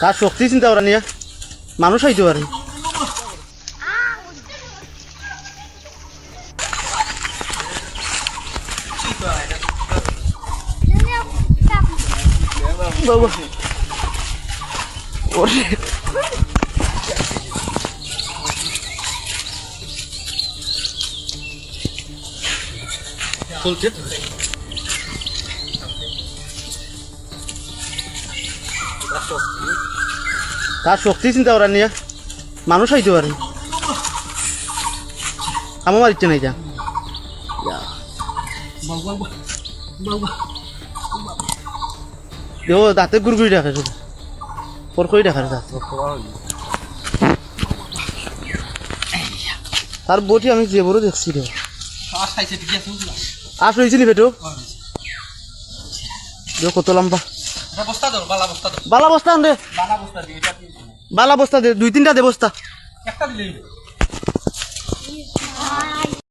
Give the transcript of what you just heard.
তার শক্তি চিন্তা করা নিয়ে মানুষ হইতে পারে। চলছে? তার শক্তি চিন্তা করা নিয়ে মানুষ হইতে পারে। আমার মারিচ্ছে না এটা দেখো দাঁতে গুড়গুড়ি রাখে শুধু। পর করে রাখার দাঁত তার বটি আমি যে বড় দেখছি রে নি বেটো? দেখো কত লম্বা? বস্তা দাও বালা বস্তা দাও বালা বস্তা আন দে বালা বস্তা দিও এটা বালা বস্তা দে দুই তিনটা দে বস্তা। একটা দিলেই